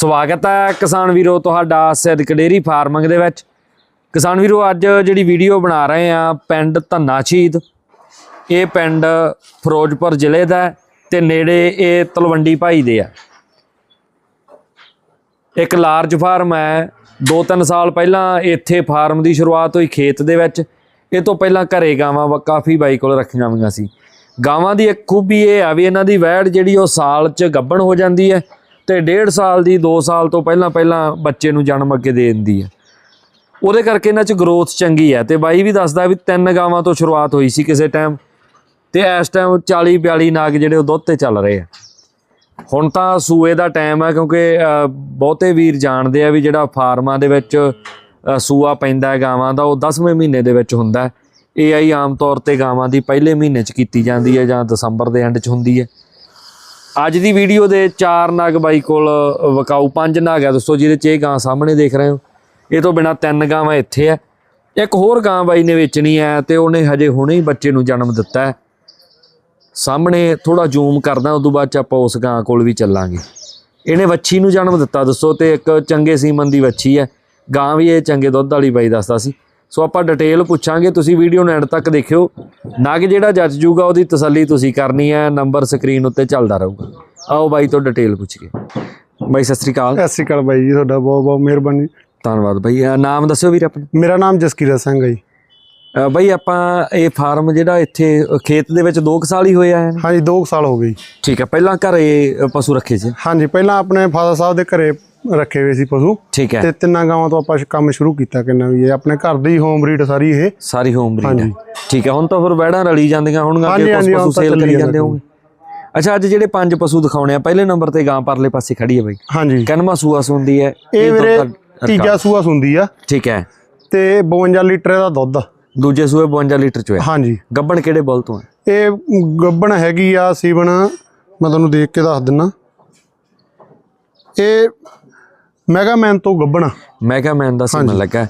ਸਵਾਗਤ ਹੈ ਕਿਸਾਨ ਵੀਰੋ ਤੁਹਾਡਾ ਸਿੱਧਕ ਕਡੇਰੀ ਫਾਰਮਿੰਗ ਦੇ ਵਿੱਚ। ਕਿਸਾਨ ਵੀਰੋ, ਅੱਜ ਜਿਹੜੀ ਵੀਡੀਓ ਬਣਾ ਰਹੇ ਆ ਪਿੰਡ ਧੰਨਾ ਸ਼ਹੀਦ। ਇਹ ਪਿੰਡ ਫਿਰੋਜ਼ਪੁਰ ਜ਼ਿਲ੍ਹੇ ਦਾ ਹੈ ਤੇ ਨੇੜੇ ਇਹ ਤਲਵੰਡੀ ਭਾਈ ਦੇ ਆ। ਇੱਕ ਲਾਰਜ ਫਾਰਮ ਹੈ। 2-3 ਸਾਲ ਪਹਿਲਾਂ ਇੱਥੇ ਫਾਰਮ ਦੀ ਸ਼ੁਰੂਆਤ ਹੋਈ ਖੇਤ ਦੇ ਵਿੱਚ। ਇਹ ਤੋਂ ਪਹਿਲਾਂ ਘਰੇ ਗਾਵਾਂ ਵਾ- ਕਾਫੀ ਬਾਈ ਕੋਲ ਰੱਖੀਆਂ ਹੋਈਆਂ ਸੀ। ਗਾਵਾਂ ਦੀ ਇੱਕ ਖੂਬੀ ਇਹ ਆ ਵੀ ਇਹਨਾਂ ਦੀ ਵੈੜ ਜਿਹੜੀ ਉਹ ਸਾਲ 'ਚ ਗੱਬਣ ਹੋ ਜਾਂਦੀ ਹੈ। ਤੇ 1.5 ਸਾਲ ਦੀ 2 ਸਾਲ ਤੋਂ ਪਹਿਲਾਂ ਪਹਿਲਾਂ ਬੱਚੇ ਨੂੰ ਜਨਮ ਅੱਗੇ ਦੇ ਦਿੰਦੀ ਹੈ। ਉਹਦੇ ਕਰਕੇ ਇਹਨਾਂ 'ਚ ਗਰੋਥ ਚੰਗੀ ਹੈ ਤੇ ਬਾਈ ਵੀ ਦੱਸਦਾ ਵੀ ਤਿੰਨ ਗਾਵਾਂ ਤੋਂ ਸ਼ੁਰੂਆਤ ਹੋਈ ਸੀ ਕਿਸੇ ਟਾਈਮ ਤੇ ਇਸ ਟਾਈਮ 40 42 ਨਾਗ ਜਿਹੜੇ ਉਹ ਦੁੱਧ ਤੇ ਚੱਲ ਰਹੇ ਆ। ਹੁਣ ਤਾਂ ਸੂਏ ਦਾ ਟਾਈਮ ਆ ਕਿਉਂਕਿ ਬਹੁਤੇ ਵੀਰ ਜਾਣਦੇ ਆ ਵੀ ਜਿਹੜਾ ਫਾਰਮਾਂ ਦੇ ਵਿੱਚ ਸੂਆ ਪੈਂਦਾ ਗਾਵਾਂ ਦਾ, ਉਹ 10ਵੇਂ ਮਹੀਨੇ ਦੇ ਵਿੱਚ ਹੁੰਦਾ ਹੈ। ਇਹ ਆਈ ਆਮ ਤੌਰ ਤੇ ਗਾਵਾਂ ਦੀ ਪਹਿਲੇ ਮਹੀਨੇ 'ਚ ਕੀਤੀ ਜਾਂਦੀ ਹੈ ਜਾਂ ਦਸੰਬਰ ਦੇ ਐਂਡ 'ਚ ਹੁੰਦੀ ਹੈ। ਅੱਜ ਦੀ ਵੀਡੀਓ ਦੇ ਚਾਰ ਨਗ ਬਾਈ ਕੋਲ ਵਕਾਊ ਪੰਜ ਨਗ ਹੈ ਦੋਸਤੋ, ਜਿਹਦੇ 'ਚ ਇਹ ਗਾਂ ਸਾਹਮਣੇ ਦੇਖ ਰਹੇ ਹੋ। ਇਹ ਤੋਂ ਬਿਨਾ ਤਿੰਨ ਗਾਵਾਂ ਇੱਥੇ ਹੈ ਇੱਕ ਹੋਰ ਗਾਂ ਬਾਈ ਨੇ ਵੇਚਣੀ ਹੈ ਤੇ ਉਹਨੇ ਹਜੇ ਹੁਣੇ ਹੀ ਬੱਚੇ ਨੂੰ ਜਨਮ ਦਿੱਤਾ ਹੈ। ਸਾਹਮਣੇ ਥੋੜਾ ਜ਼ੂਮ ਕਰਦਾ ਉਦੋਂ ਬਾਅਦ ਚ ਆਪਾਂ ਉਸ ਗਾਂ ਕੋਲ ਵੀ ਚੱਲਾਂਗੇ। ਇਹਨੇ ਵੱਛੀ ਨੂੰ ਜਨਮ ਦਿੱਤਾ ਦੱਸੋ ਤੇ ਇੱਕ ਚੰਗੇ ਸੀਮਨ ਦੀ ਵੱਛੀ ਹੈ। ਗਾਂ ਵੀ ਇਹ ਚੰਗੇ ਦੁੱਧ ਵਾਲੀ ਬਾਈ ਦੱਸਦਾ ਸੀ। ਸੋ ਆਪਾਂ ਡਿਟੇਲ ਪੁੱਛਾਂਗੇ ਤੁਸੀਂ ਵੀਡੀਓ ਨੂੰ ਐਂਡ ਤੱਕ ਦੇਖਿਓ। ਨਗ ਜਿਹੜਾ ਜੱਜ ਜੂਗਾ ਉਹਦੀ ਤਸੱਲੀ ਤੁਸੀਂ ਕਰਨੀ ਹੈ ਨੰਬਰ ਸਕਰੀਨ ਉੱਤੇ ਚੱਲਦਾ ਰਹੂਗਾ। ਆਓ ਬਾਈ ਤੋਂ ਡਿਟੇਲ ਪੁੱਛ ਕੇ ਬਾਈ ਸਤਿ ਸ੍ਰੀ ਅਕਾਲ। ਸਤਿ ਸ਼੍ਰੀ ਅਕਾਲ ਬਾਈ ਜੀ ਤੁਹਾਡਾ ਬਹੁਤ ਬਹੁਤ ਮਿਹਰਬਾਨੀ। ਧੰਨਵਾਦ ਬਾਈ। ਨਾਮ ਦੱਸਿਓ ਵੀਰ ਆਪਣਾ। ਮੇਰਾ ਨਾਮ ਜਸਕੀਰਤ ਸਿੰਘ ਹੈ ਜੀ। ਬਾਈ ਆਪਾਂ ਇਹ ਫਾਰਮ ਜਿਹੜਾ ਇੱਥੇ ਖੇਤ ਦੇ ਵਿੱਚ 2 ਸਾਲ ਹੀ ਹੋਇਆ ਹੈ ਹਾਂਜੀ 2 ਸਾਲ ਹੋ ਗਏ ਠੀਕ ਹੈ ਪਹਿਲਾਂ ਘਰੇ ਪਸ਼ੂ ਰੱਖੇ ਸੀ? ਹਾਂਜੀ ਪਹਿਲਾਂ ਆਪਣੇ ਫਾਦਰ ਸਾਹਿਬ ਦੇ ਘਰੇ ਰੱਖੇ ਹੋਏ ਸੀ ਪਸ਼ੂ। ਠੀਕ ਹੈ। ਤੇ ਤਿੰਨਾਂ ਗਾਵਾਂ ਤੋਂ ਆਪਾਂ ਕੰਮ ਸ਼ੁਰੂ ਕੀਤਾ ਕਿੰਨਾ ਵੀ ਇਹ। ਆਪਣੇ ਘਰ ਦੀ ਹੋਮ ਬਰੀਡ ਸਾਰੀ ਇਹ। ਸਾਰੀ ਹੋਮ ਬਰੀਡ ਹੈ ਹਾਂਜੀ। ਠੀਕ ਹੈ ਹੁਣ ਤਾਂ ਫਿਰ ਵੈੜਾਂ ਰਲੀ ਜਾਂਦੀਆਂ ਹੋਣਗੀਆਂ ਕਿ ਪਸ਼ੂ ਸੇਲ ਕਰੀ ਜਾਂਦਾ ਹੋਣਗੇ। ਅੱਛਾ ਅੱਜ ਜਿਹੜੇ ਪੰਜ ਪਸ਼ੂ ਦਿਖਾਉਣੇ ਆ ਪਹਿਲੇ ਨੰਬਰ ਤੇ ਗਾਂ ਪਰਲੇ ਪਾਸੇ ਖੜੀ ਹੈ ਬਾਈ। ਹਾਂਜੀ। ਕਨਮਾ ਸੂਆ ਸੁੰਦੀ ਹੈ ਇਹ ਵੀਰੇ ਤੀਜਾ ਸੂਆ ਸੁੰਦੀ ਆ। ਠੀਕ ਹੈ। ਤੇ 52 ਲੀਟਰ ਦਾ ਦੁੱਧ। ਆ। ਦੂਜੇ ਸੂਏ 52 ਲੀਟਰ ਚ ਹੋਇਆ ਹਾਂਜੀ। ਗੱਬਣ ਕਿਹੜੇ ਬੁੱਲ ਤੋਂ ਹੈ? ਇਹ ਗੱਬਣ ਹੈਗੀ ਆ ਸੀਵਣ ਮੈਂ ਤੁਹਾਨੂੰ ਦੇਖ ਕੇ ਦੱਸ ਦਿੰਨਾ। ਇਹ ਮੈਗਾਮੈਨ ਤੋਂ ਗੱਬਣ। ਆ। ਮੈਗਾ ਮੈਨ ਦਾ ਸੀਮਨ ਲੱਗਾ।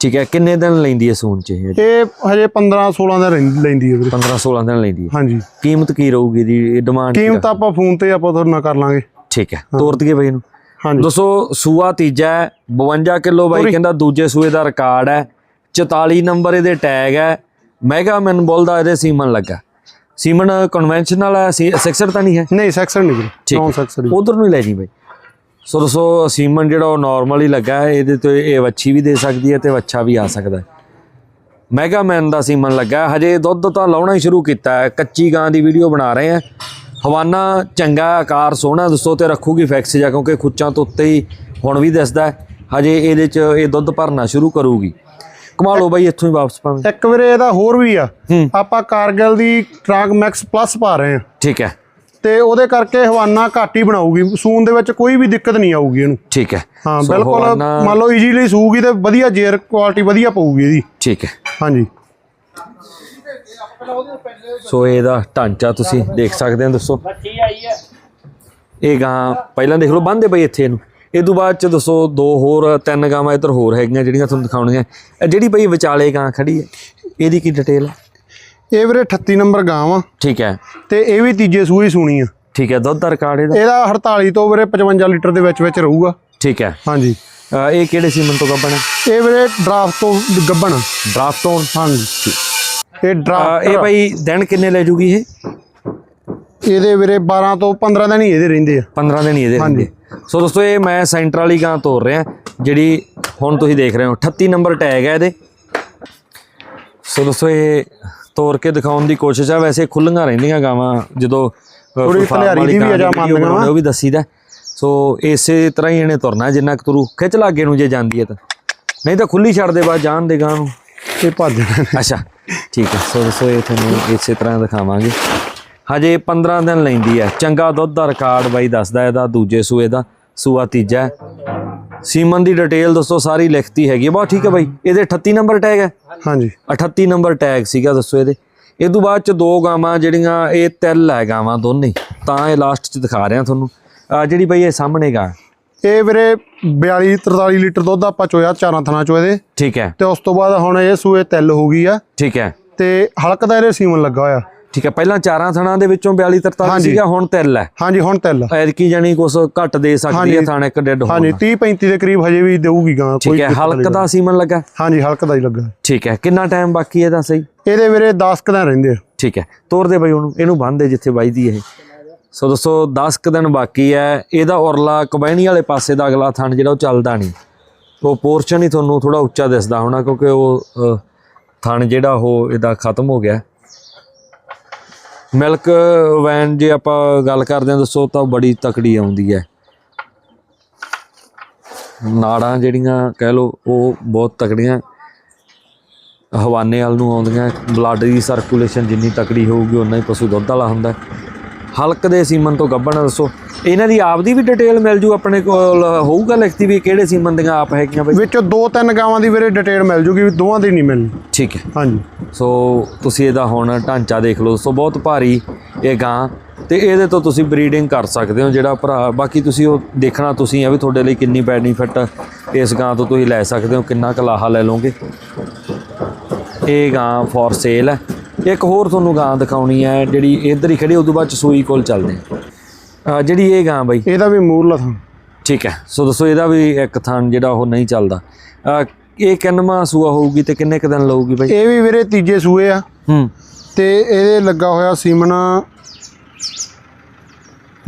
ਠੀਕ ਹੈ ਕਿੰਨੇ ਦਿਨ ਲੈਂਦੀ ਹੈ ਸੂਨ ਚ ਇਹ? ਇਹ ਹਜੇ 15 16 ਦਾ ਰਹਿੰ- ਲੈਂਦੀ ਹੈ ਵੀਰੇ। 15 16 ਦਿਨ ਲੈਂਦੀ ਹੈ। ਹਾਂਜੀ। ਕੀਮਤ ਕੀ ਰਹੂਗੀ ਦੀ? ਡਿਮਾਂਡ ਕੀਮਤ ਆਪਾਂ ਫੋਨ ਤੇ ਆਪਾਂ ਤੁਹਾਡੇ ਨਾਲ ਕਰ ਲਾਂਗੇ। ਠੀਕ ਹੈ ਤੋਰ ਦਈਏ ਬਾਈ ਨੂੰ ਹਾਂਜੀ। ਦੋਸਤੋ ਸੂਆ ਤੀਜਾ ਹੈ 52 ਕਿਲੋ ਬਾਈ ਕਹਿੰਦਾ ਦੂਜੇ ਸੂਏ ਦਾ ਰਿਕਾਰਡ ਹੈ। 44 ਨੰਬਰ ਇਹਦੇ ਟੈਗ ਹੈ। ਮੈਗਾ ਮੈਨ ਬੋਲ ਦਾ ਇਹਦੇ ਸੀਮਨ ਲੱਗਾ। ਸੀਮਨ ਕਨਵੈਨਸ਼ਨਲ ਹੈ ਸਿਕਸਰ ਤਾਂ ਨਹੀਂ ਹੈ? ਨਹੀਂ ਸੈਕਸ਼ਨ ਨਹੀਂ ਵੀਰੇ। ਠੀਕ ਨੌਨ ਹੈ। ਸੈਕਸ਼ਨ ਉਧਰ ਨੂੰ ਹੀ ਲੈ ਜੀ ਬਾਈ। ਸੋ ਦੋਸਤੋ ਸੀਮਨ ਜਿਹੜਾ ਉਹ ਨਾਰਮਲ ਹੀ ਲੱਗਾ ਹੈ ਇਹਦੇ ਤੇ ਇਹ ਵੱਛੀ ਵੀ ਦੇ ਸਕਦੀ ਹੈ ਤੇ ਵੱਛਾ ਵੀ ਆ ਸਕਦਾ ਹੈ। ਮੈਗਾ ਮੈਨ ਦਾ ਸੀਮਨ ਲੱਗਾ। ਹਜੇ ਦੁੱਧ ਤਾਂ ਲਾਉਣਾ ਹੀ ਸ਼ੁਰੂ ਕੀਤਾ ਹੈ। ਕੱਚੀ ਗਾਂ ਦੀ ਵੀਡੀਓ ਬਣਾ ਰਹੇ ਹਾਂ। ਹਵਾਨਾ ਚੰਗਾ ਆਕਾਰ ਸੋਹਣਾ ਦੋਸਤੋ ਤੇ ਰੱਖੂਗੀ ਫੈਕਸ ਜਾਂ ਕਿਉਂਕਿ ਖੁੱਚਾਂ ਤੋਂ ਉੱਤੇ ਹੀ ਹੁਣ ਵੀ ਦਿਸਦਾ। ਹਜੇ ਇਹਦੇ ਚ ਇਹ ਦੁੱਧ ਭਰਨਾ ਸ਼ੁਰੂ ਕਰੂਗੀ। ਕਮਾ ਲਓ ਬਾਈ ਇੱਥੋਂ ਹੀ ਵਾਪਸ ਪਾਵੇਂ ਇੱਕ ਵੀਰੇ ਇਹਦਾ ਹੋਰ ਵੀ ਆ। ਆਪਾਂ ਕਾਰਗਿਲ ਦੀ ਟਰੰਕ ਮੈਕਸ ਪਲੱਸ ਪਾ ਰਹੇ ਆ ਠੀਕ ਹੈ। ਤੇ ਉਹਦੇ ਕਰਕੇ ਹਵਾਨਾ ਘੱਟ ਹੀ ਬਣਾਊਗੀ। ਸੂਨ ਦੇ ਵਿੱਚ ਕੋਈ ਵੀ ਦਿੱਕਤ ਨਹੀਂ ਆਊਗੀ ਇਹਨੂੰ। ਠੀਕ ਹੈ। ਹਾਂ ਬਿਲਕੁਲ ਮੰਨ ਲਓ ਈਜ਼ੀਲੀ ਸੂਗੀ ਤੇ ਵਧੀਆ ਜੇਰ ਕੁਆਲਿਟੀ ਵਧੀਆ ਪਊਗੀ ਇਹਦੀ। ਠੀਕ ਹੈ। ਹਾਂਜੀ। ਸੋ ਇਹਦਾ ਢਾਂਚਾ ਤੁਸੀਂ ਦੇਖ ਸਕਦੇ ਹੋ ਦੱਸੋ। ਇਹ ਗਾਂ ਪਹਿਲਾਂ ਦੇਖ ਲਓ ਬੰਦੇ ਬਈ ਇੱਥੇ ਇਹਨੂੰ। ਇਹ ਤੋਂ ਬਾਅਦ ਚ ਦੱਸੋ ਦੋ ਹੋਰ ਤਿੰਨ ਗਾਵਾਂ ਇੱਧਰ ਹੋਰ ਹੈਗੀਆਂ ਜਿਹੜੀਆਂ ਤੁਹਾਨੂੰ ਦਿਖਾਉਣੀਆਂ। ਇਹ ਜਿਹੜੀ ਬਈ ਵਿਚਾਲੇ ਗਾਂ ਖੜੀ ਹੈ ਇਹਦੀ ਕੀ ਡਿਟੇਲ ਹੈ? ਇਹ ਵੀਰੇ 38 ਨੰਬਰ ਗਾਂ ਵਾ। ਠੀਕ ਹੈ। ਤੇ ਇਹ ਵੀ ਤੀਜੇ ਸੂਈ ਸੂਣੀ ਆ। ਠੀਕ ਹੈ ਦੁੱਧ ਦਾ ਰਿਕਾਰਡ ਇਹਦਾ? ਇਹਦਾ 48 ਤੋਂ ਵੀਰੇ 55 ਲੀਟਰ ਦੇ ਵਿੱਚ ਵਿੱਚ ਰਹੂਗਾ। ਠੀਕ ਹੈ। ਹਾਂਜੀ। ਇਹ ਕਿਹੜੇ ਸੀਮਨ ਤੋਂ ਗੱਬਣ ਹੈ? ਇਹ ਵੀਰੇ ਡਰਾਫਟ ਤੋਂ ਗੱਬਣ। ਡਰਾਫਟ ਤੋਂ? ਹਾਂਜੀ। ਇਹ ਡਰਾਫਟ ਇਹ ਬਈ ਦਿਨ ਕਿੰਨੇ ਲੈ ਜੂਗੀ ਇਹ? ਇਹਦੇ ਵੀਰੇ 12 ਤੋਂ 15 ਦਿਨ ਹੀ ਇਹਦੇ ਰਹਿੰਦੇ ਆ। 15 ਦਿਨ ਹੀ ਇਹਦੇ ਰਹਿੰਦੇ। ਸੋ ਦੋਸਤੋ ਇਹ ਮੈਂ ਸੈਂਟਰ ਵਾਲੀ ਗਾਂ ਤੋਰ ਰਿਹਾ ਜਿਹੜੀ ਹੁਣ ਤੁਸੀਂ ਦੇਖ ਰਹੇ ਹੋ। 38 ਨੰਬਰ ਟੈਗ ਹੈ ਇਹਦੇ। ਸੋ ਦੋਸਤੋ ਇਹ ਤੋਰ ਕੇ ਦਿਖਾਉਣ ਦੀ ਕੋਸ਼ਿਸ਼ ਆ। ਵੈਸੇ ਖੁੱਲੀਆਂ ਰਹਿੰਦੀਆਂ ਗਾਵਾਂ ਜਦੋਂ farm ਖਲਿਆਰੀ ਦੀ ਵੀ ਅਜਾ ਮੰਨਦੀਆਂ ਉਹ ਵੀ ਦੱਸੀਦਾ ਸੋ ਇਸੇ ਤਰ੍ਹਾਂ ਹੀ ਇਹਨੇ ਤੁਰਨਾ ਜਿੰਨਾ ਕੁ ਤੁਰੂ ਖਿੱਚ ਲਾਗੇ ਨੂੰ ਜੇ ਜਾਂਦੀ ਹੈ ਤਾਂ। ਨਹੀਂ ਤਾਂ ਖੁੱਲੀ ਛੱਡ ਦੇ ਬਾਅਦ ਜਾਣ ਦੇ ਗਾਂ ਨੂੰ। ਇਹ ਭੱਜ ਅੱਛਾ ਠੀਕ ਹੈ। ਸੋ ਦੱਸੋ ਇਹ ਤੁਹਾਨੂੰ ਇਸੇ ਤਰ੍ਹਾਂ ਦਿਖਾਵਾਂਗੇ। ਹਜੇ 15 ਦਿਨ ਲੈਂਦੀ ਹੈ। ਚੰਗਾ ਦੁੱਧ ਦਾ ਰਿਕਾਰਡ ਬਾਈ ਦੱਸਦਾ ਇਹਦਾ ਦੂਜੇ ਸੂਏ ਦਾ ਸੂਆ ਤੀਜਾ। ਸੀਮਨ ਦੀ ਡਿਟੇਲ ਦੱਸੋ ਸਾਰੀ ਲਿਖਤੀ ਹੈਗੀ। ਬਹੁਤ ਠੀਕ ਹੈ ਬਾਈ। ਇਹਦੇ 38 ਨੰਬਰ ਟੈਗ ਹੈ? ਹਾਂਜੀ। 38 ਨੰਬਰ ਟੈਗ ਸੀਗਾ ਦੱਸੋ ਇਹਦੇ। ਇਹ ਤੋਂ ਬਾਅਦ ਚ ਦੋ ਗਾਵਾਂ ਜਿਹੜੀਆਂ ਇਹ ਤਿਲ ਹੈ ਗਾਵਾਂ ਦੋਨੇ। ਤਾਂ ਇਹ ਲਾਸਟ ਚ ਦਿਖਾ ਰਿਹਾ ਤੁਹਾਨੂੰ। ਜਿਹੜੀ ਬਈ ਇਹ ਸਾਹਮਣੇ ਗਾ। ਇਹ ਵੀਰੇ 42 43 ਲੀਟਰ ਦੁੱਧ ਆਪਾਂ ਚੋਇਆ ਚਾਰਾਂ ਥਣਾ ਚੋ ਇਹਦੇ। ਠੀਕ ਹੈ। ਤੇ ਉਸ ਤੋਂ ਬਾਅਦ ਹੁਣ ਇਹ ਸੂਏ ਤਿਲ ਹੋ ਗਈ ਆ। ਠੀਕ ਹੈ। ਤੇ ਹਲਕ ਦਾ ਇਹਦੇ ਸੀਮਨ ਲੱਗਾ ਹੋਇਆ। ਠੀਕ ਹੈ ਪਹਿਲਾਂ ਚਾਰਾਂ ਥਣਾਂ ਦੇ ਵਿੱਚੋਂ 42 43 ਹਾਂਜੀ। ਸੀਗਾ ਹੁਣ ਤਿੰਨ ਹੈ ਹਾਂਜੀ ਹੁਣ ਤਿਲ ਐਤਕੀ ਜਾਨੀ ਕੁਛ ਘੱਟ ਦੇ ਸਕਦੀ ਹੈ। ਥਣ ਇੱਕ ਡੈਡ ਹਾਂਜੀ 30 35 ਦੇ ਕਰੀਬ ਹਜੇ ਵੀ ਦੇਊਗੀ ਗਾਂ ਠੀਕ ਹੈ ਹਲਕ ਦਾ ਸੀਮਨ ਲੱਗਾ? ਹਾਂਜੀ ਹਲਕ ਦਾ ਹੀ ਲੱਗਾ। ਠੀਕ ਹੈ ਕਿੰਨਾ ਟਾਈਮ ਬਾਕੀ ਹੈ ਦਾ ਸਹੀ? ਇਹਦੇ ਵੀਰੇ 10 ਕਦਾਂ ਰਹਿੰਦੇ ਆ। ਠੀਕ ਹੈ ਤੋਰ ਦੇ ਬਈ ਉਹਨੂੰ ਇਹਨੂੰ ਬੰਨ੍ਹ ਦੇ ਜਿੱਥੇ ਵੱਜਦੀ ਇਹ। ਸੋ ਦੋਸਤੋ 10 ਕੁ ਦਿਨ ਬਾਕੀ ਹੈ ਇਹਦਾ ਉਰਲਾ ਕਬੈਣੀ ਵਾਲੇ ਪਾਸੇ ਦਾ ਅਗਲਾ ਥਣ ਜਿਹੜਾ ਉਹ ਚੱਲਦਾ ਨਹੀਂ। ਉਹ ਪੋਰਸ਼ਨ ਹੀ ਤੁਹਾਨੂੰ ਥੋੜਾ ਉੱਚਾ ਦਿਸਦਾ ਹੋਣਾ ਕਿਉਂਕਿ ਉਹ ਥਣ ਜਿਹੜਾ ਉਹ ਇਹਦਾ ਖਤਮ ਹੋ ਗਿਆ। ਮਿਲਕ ਵੈਨ ਜੇ ਆਪਾਂ ਗੱਲ ਕਰਦੇ ਹਾਂ, ਦੱਸੋ ਤਾਂ ਬੜੀ ਤਕੜੀ ਆਉਂਦੀ ਹੈ। ਨਾੜਾਂ ਜਿਹੜੀਆਂ ਕਹਿ ਲਓ, ਉਹ ਬਹੁਤ ਤਕੜੀਆਂ। ਹਵਾਨੇ ਵਾਲ ਨੂੰ ਆਉਂਦੀਆਂ ਬਲੱਡ ਦੀ ਸਰਕੂਲੇਸ਼ਨ ਜਿੰਨੀ ਤਕੜੀ ਹੋਊਗੀ ਉਨਾ ਹੀ ਪਸ਼ੂ ਦੁੱਧ ਵਾਲਾ ਹੁੰਦਾ। ਹਲਕ ਦੇ ਸੀਮਨ ਤੋਂ ਗੱਭਣ ਦੱਸੋ। ਇਹਨਾਂ ਦੀ ਆਪ ਦੀ ਵੀ ਡਿਟੇਲ ਮਿਲ ਜੂ ਆਪਣੇ ਕੋਲ ਹੋਊਗਾ ਲਿਖਤੀ ਵੀ ਕਿਹੜੇ ਸੀਮਨ ਦੀਆਂ ਆਪ ਹੈਗੀਆਂ ਬਈ? ਵਿੱਚੋਂ ਦੋ ਤਿੰਨ ਗਾਵਾਂ ਦੀ ਵੀਰੇ ਡਿਟੇਲ ਮਿਲ ਜੂਗੀ ਵੀ ਦੋਵਾਂ ਦੀ ਨਹੀਂ ਮਿਲਣੀ। ਠੀਕ ਹੈ। ਹਾਂਜੀ। ਸੋ ਤੁਸੀਂ ਇਹਦਾ ਹੁਣ ਢਾਂਚਾ ਦੇਖ ਲਓ। ਸੋ ਬਹੁਤ ਭਾਰੀ ਇਹ ਗਾਂ ਤੇ ਇਹਦੇ ਤੋਂ ਤੁਸੀਂ ਬਰੀਡਿੰਗ ਕਰ ਸਕਦੇ ਹੋ ਜਿਹੜਾ ਭਰਾ ਬਾਕੀ ਤੁਸੀਂ ਉਹ ਦੇਖਣਾ ਤੁਸੀਂ ਆ ਵੀ ਤੁਹਾਡੇ ਲਈ ਕਿੰਨੀ ਬੈਨੀਫਿਟ ਇਸ ਗਾਂ ਤੋਂ ਤੁਸੀਂ ਲੈ ਸਕਦੇ ਹੋ ਕਿੰਨਾ ਕਲਾਹਾ ਲੈ ਲਓਗੇ। ਇਹ ਗਾਂ ਫॉर ਸੇਲ ਹੈ। ਇੱਕ ਹੋਰ ਤੁਹਾਨੂੰ ਗਾਂ ਦਿਖਾਉਣੀ ਹੈ ਜਿਹੜੀ ਇੱਧਰ ਹੀ ਖੜੀ ਉਦੋਂ ਬਾਅਦ ਚ ਸੂਈ ਕੋਲ ਚੱਲਦੇ ਹਾਂ। ਜਿਹੜੀ ਇਹ ਗਾਂ ਬਈ? ਇਹਦਾ ਵੀ ਮੂਰਲਾ ਥਾਂ। ਠੀਕ ਹੈ। ਸੋ ਦੱਸੋ ਇਹਦਾ ਵੀ ਇੱਕ ਥਣ ਜਿਹੜਾ ਉਹ ਨਹੀਂ ਚੱਲਦਾ। ਇਹ ਕਿੰਨਵਾਂ ਸੂਆ ਹੋਊਗੀ ਤੇ ਕਿੰਨੇ ਕ ਦਿਨ ਲਊਗੀ ਬਈ? ਇਹ ਵੀ ਵੀਰੇ ਤੀਜੇ ਸੂਏ ਆ। ਹੂੰ। ਤੇ ਇਹਦੇ ਲੱਗਾ ਹੋਇਆ ਸੀਮਨ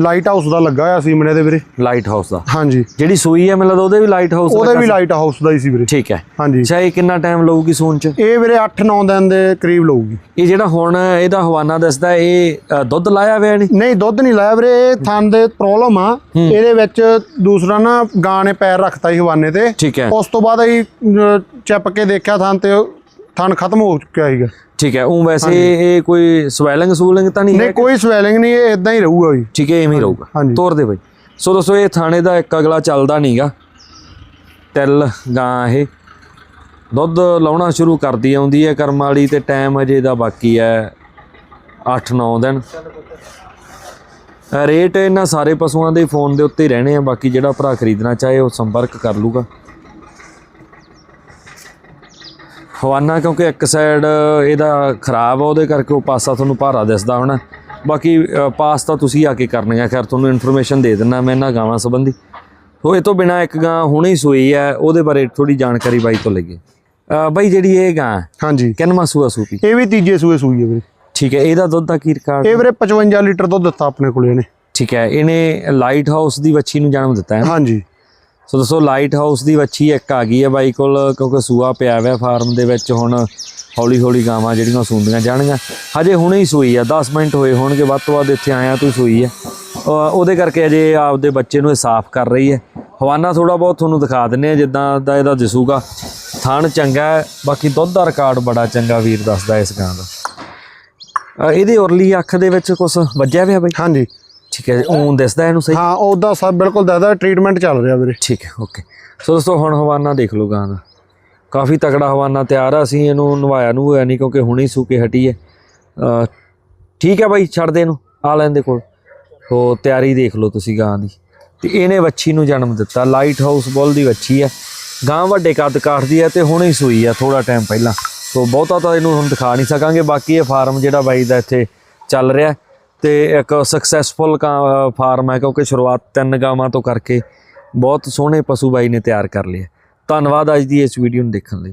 ਲਾਈਟ ਹਾਊਸ ਦਾ ਲੱਗਾ ਹੋਇਆ ਸੀਮਨ ਇਹਦੇ ਵੀਰੇ। ਲਾਈਟ ਹਾਊਸ ਦਾ। ਹਾਂਜੀ। ਜਿਹੜੀ ਸੂਈ ਹੈ ਮੈਨੂੰ ਲੱਗਦਾ ਉਹਦੇ ਵੀ ਲਾਈਟ ਹਾਊਸ ਉਹਦੇ ਵੀ ਲਾਈਟ ਹਾਊਸ ਦਾ ਹੀ ਸੀ ਵੀਰੇ। ਠੀਕ ਹੈ। ਹਾਂਜੀ। ਅੱਛਾ ਇਹ ਕਿੰਨਾ ਟਾਈਮ ਲਊਗੀ ਸੂਣ ਚ? ਇਹ ਵੀਰੇ 8-9 ਦਿਨ ਦੇ ਕਰੀਬ ਲਊਗੀ। ਇਹ ਜਿਹੜਾ ਹੁਣ ਇਹਦਾ ਹਵਾਨਾ ਦੱਸਦਾ ਇਹ ਦੁੱਧ ਲਾਇਆ ਹੋਇਆ ਨਹੀਂ? ਨਹੀਂ ਦੁੱਧ ਨਹੀਂ ਲਾਇਆ ਵੀਰੇ ਇਹ ਥਣ ਦੇ ਪ੍ਰੋਬਲਮ ਆ। ਇਹਦੇ ਵਿੱਚ ਦੂਸਰਾ ਨਾ ਗਾਂ ਨੇ ਪੈਰ ਰੱਖਤਾ ਸੀ ਹਵਾਨੇ ਤੇ। ਠੀਕ ਹੈ। ਉਸ ਤੋਂ ਬਾਅਦ ਅਹ, ਚੱਪ ਕੇ ਦੇਖਿਆ ਥਣ ਤੇ ਥਣ ਖਤਮ ਹੋ ਚੁੱਕਿਆ ਸੀਗਾ। ਠੀਕ ਹੈ ਉਹ ਵੈਸੇ ਇਹ ਕੋਈ ਸਵੈਲਿੰਗ ਸੂਲਿੰਗ ਤਾਂ ਨਹੀਂ ਹੈ ਨਹੀਂ ਕੋਈ ਸਵੈਲਿੰਗ ਨਹੀਂ ਇਹ ਇਦਾਂ ਹੀ ਰਹੂਗਾ ਜੀ। ਠੀਕ ਹੈ ਐਵੇਂ ਹੀ ਰਹੂਗਾ। ਤੋਰ ਦੇ ਬਈ। ਸੋ ਦੱਸੋ ਇਹ ਥਾਣੇ ਦਾ ਇੱਕ ਅਗਲਾ ਚੱਲਦਾ ਨਹੀਂਗਾ। ਟੈਲ ਗਾਂ ਇਹ। ਦੁੱਧ ਲਾਉਣਾ ਸ਼ੁਰੂ ਕਰਦੀ ਆਉਂਦੀ ਹੈ ਕਰਮ ਵਾਲੀ ਤੇ ਟਾਈਮ ਅਜੇ ਦਾ ਬਾਕੀ ਹੈ 8-9 ਦਿਨ। ਰੇਟ ਇਹਨਾਂ ਸਾਰੇ ਪਸ਼ੂਆਂ ਦੇ ਫੋਨ ਦੇ ਉੱਤੇ ਰਹਿਣੇ ਆ ਬਾਕੀ ਜਿਹੜਾ ਭਰਾ ਖਰੀਦਣਾ ਚਾਹੇ ਉਹ ਸੰਪਰਕ ਕਰ ਲੂਗਾ ਹਵਾਨਾ ਕਿਉਂਕਿ ਇੱਕ ਸਾਈਡ ਇਹਦਾ ਖਰਾਬ ਆ ਉਹਦੇ ਕਰਕੇ ਉਹ ਪਾਸਾ ਤੁਹਾਨੂੰ ਭਾਰਾ ਦਿਸਦਾ ਹੋਣਾ। ਬਾਕੀ ਪਾਸ ਤਾਂ ਤੁਸੀਂ ਆ ਕੇ ਕਰਨੀਆਂ ਖੈਰ ਤੁਹਾਨੂੰ ਇਨਫੋਰਮੇਸ਼ਨ ਦੇ ਦਿੰਦਾ ਮੈਂ ਇਹਨਾਂ ਗਾਵਾਂ ਸੰਬੰਧੀ। ਸੋ ਇਹ ਤੋਂ ਬਿਨਾ ਇੱਕ ਗਾਂ ਹੁਣੇ ਹੀ ਸੂਈ ਹੈ ਉਹਦੇ ਬਾਰੇ ਥੋੜੀ ਜਾਣਕਾਰੀ ਬਾਈ ਤੋਂ ਲਈਏ। ਬਾਈ ਜਿਹੜੀ ਇਹ ਗਾਂ ਹਾਂਜੀ। ਕਿੰਨਵਾਂ ਸੂਆ ਸੂਪੀ? ਇਹ ਵੀ ਤੀਜੇ ਸੂਏ ਸੂਈ ਹੈ ਵੀਰੇ। ਠੀਕ ਹੈ ਇਹਦਾ ਦੁੱਧ ਦਾ ਕੀ ਰਿਕਾਰਡ? ਇਹ ਵੀਰੇ 55 ਲੀਟਰ ਦੁੱਧ ਦਿੱਤਾ ਆਪਣੇ ਕੋਲੇ ਇਹਨੇ। ਠੀਕ ਹੈ ਇਹਨੇ ਲਾਈਟ ਹਾਊਸ ਦੀ ਵੱਛੀ ਨੂੰ ਜਨਮ ਦਿੱਤਾ ਹੈ ਹਾਂਜੀ। ਸੋ ਦੋਸਤੋ ਲਾਈਟ ਹਾਊਸ ਦੀ ਵੱਛੀ ਇੱਕ ਆ ਗਈ ਹੈ ਬਾਈ ਕੋਲ, ਕਿਉਂਕਿ ਸੂਆ ਪਿਆ ਹੋਇਆ ਫਾਰਮ ਦੇ ਵਿੱਚ ਹੁਣ। ਹੌਲੀ ਹੌਲੀ ਗਾਵਾਂ ਜਿਹੜੀਆਂ ਸੂੰਦੀਆਂ ਜਾਣਗੀਆਂ। ਹਜੇ ਹੁਣੇ ਹੀ ਸੂਈ ਆ 10 ਮਿੰਟ ਹੋਏ ਹੋਣਗੇ, ਵੱਧ ਤੋਂ ਵੱਧ ਇੱਥੇ ਆਇਆ ਤੂੰ ਸੂਈ ਹੈ ਉਹਦੇ ਕਰਕੇ ਅਜੇ ਆਪਦੇ ਬੱਚੇ ਨੂੰ ਇਹ ਸਾਫ਼ ਕਰ ਰਹੀ ਹੈ। ਹਵਾਨਾ ਥੋੜਾ ਬਹੁਤ ਤੁਹਾਨੂੰ ਦਿਖਾ ਦਿੰਨੇ ਆ ਜਿੱਦਾਂ ਦਾ ਇਹਦਾ ਦਿਸੂਗਾ। ਥਣ ਚੰਗਾ ਹੈ, ਬਾਕੀ ਦੁੱਧ ਦਾ ਰਿਕਾਰਡ ਬੜਾ ਚੰਗਾ ਵੀਰ ਦੱਸਦਾ ਇਸ ਗਾਂ ਦਾ। ਅਹ ਇਹਦੀ ਉਰਲੀ ਅੱਖ ਦੇ ਵਿੱਚ ਕੁਝ ਵੱਜਿਆ ਹੋਇਆ ਬਈ? ਹਾਂਜੀ। ਠੀਕ ਹੈ ਊਂ ਦਿਸਦਾ ਇਹਨੂੰ ਸਹੀ? ਹਾਂ ਉਹਦਾ ਸਭ ਬਿਲਕੁਲ ਦੱਸਦਾ ਟ੍ਰੀਟਮੈਂਟ ਚੱਲ ਰਿਹਾ ਵੀਰੇ। ਠੀਕ ਹੈ ਓਕੇ। ਸੋ ਦੋਸਤੋ ਹੁਣ ਹਵਾਨਾ ਦੇਖ ਲਓ ਗਾਂ ਦਾ। ਕਾਫੀ ਤਕੜਾ ਹਵਾਨਾ ਤਿਆਰ ਆ ਅਸੀਂ ਇਹਨੂੰ ਨਵਾਇਆ ਨੂੰ ਹੋਇਆ ਨਹੀਂ ਕਿਉਂਕਿ ਹੁਣੇ ਹੀ ਸੂ ਕੇ ਹਟੀ ਹੈ। ਠੀਕ ਹੈ ਬਾਈ ਛੱਡ ਦੇ ਇਹਨੂੰ ਆ ਲੈਣ ਦੇ ਕੋਲ। ਸੋ ਤਿਆਰੀ ਦੇਖ ਲਓ ਤੁਸੀਂ ਗਾਂ ਦੀ। ਤੇ ਇਹਨੇ ਵੱਛੀ ਨੂੰ ਜਨਮ ਦਿੱਤਾ ਲਾਈਟ ਹਾਊਸ ਬੁੱਲ ਦੀ ਵੱਛੀ ਹੈ। ਗਾਂ ਵੱਡੇ ਕੱਦ ਕਾਠਦੀ ਹੈ ਤੇ ਹੁਣੇ ਹੀ ਸੂਈ ਆ ਥੋੜਾ ਟਾਈਮ ਪਹਿਲਾਂ। ਸੋ ਬਹੁਤਾ ਤਾਂ ਇਹਨੂੰ ਹੁਣ ਦਿਖਾ ਨਹੀਂ ਸਕਾਂਗੇ ਬਾਕੀ ਇਹ ਫਾਰਮ ਜਿਹੜਾ ਬਾਈ ਦਾ ਇੱਥੇ ਚੱਲ ਰਿਹਾ ਤੇ ਇੱਕ ਸਕਸੈਸਫੁਲ ਫਾਰਮ ਹੈ, ਕਿਉਂਕਿ ਸ਼ੁਰੂਆਤ ਤਿੰਨ ਗਾਵਾਂ ਤੋਂ ਕਰਕੇ ਬਹੁਤ ਸੋਹਣੇ ਪਸ਼ੂ ਬਾਈ ਨੇ ਤਿਆਰ ਕਰ ਲਏ ਧੰਨਵਾਦ ਅੱਜ ਦੀ ਇਸ ਵੀਡੀਓ ਨੂੰ ਦੇਖਣ ਲਈ।